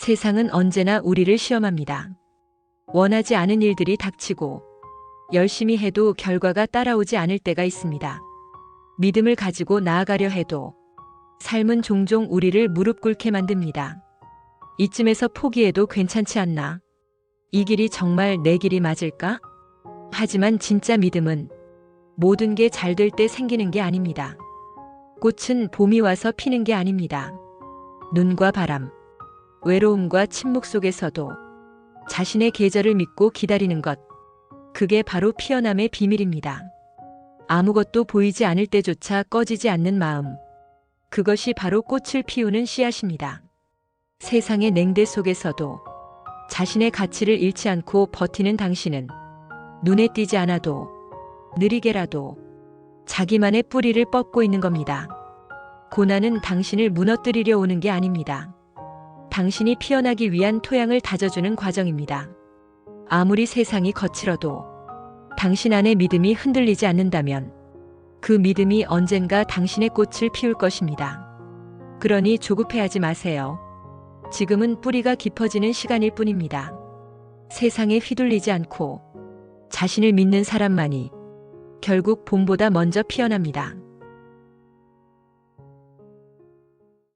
세상은 언제나 우리를 시험합니다. 원하지 않은 일들이 닥치고 열심히 해도 결과가 따라오지 않을 때가 있습니다. 믿음을 가지고 나아가려 해도 삶은 종종 우리를 무릎 꿇게 만듭니다. 이쯤에서 포기해도 괜찮지 않나? 이 길이 정말 내 길이 맞을까? 하지만 진짜 믿음은 모든 게 잘 될 때 생기는 게 아닙니다. 꽃은 봄이 와서 피는 게 아닙니다. 눈과 바람, 외로움과 침묵 속에서도 자신의 계절을 믿고 기다리는 것. 그게 바로 피어남의 비밀입니다. 아무것도 보이지 않을 때조차 꺼지지 않는 마음. 그것이 바로 꽃을 피우는 씨앗입니다. 세상의 냉대 속에서도 자신의 가치를 잃지 않고 버티는 당신은 눈에 띄지 않아도 느리게라도 자기만의 뿌리를 뻗고 있는 겁니다. 고난은 당신을 무너뜨리려 오는 게 아닙니다. 당신이 피어나기 위한 토양을 다져주는 과정입니다. 아무리 세상이 거칠어도 당신 안의 믿음이 흔들리지 않는다면 그 믿음이 언젠가 당신의 꽃을 피울 것입니다. 그러니 조급해하지 마세요. 지금은 뿌리가 깊어지는 시간일 뿐입니다. 세상에 휘둘리지 않고 자신을 믿는 사람만이 결국 봄보다 먼저 피어납니다.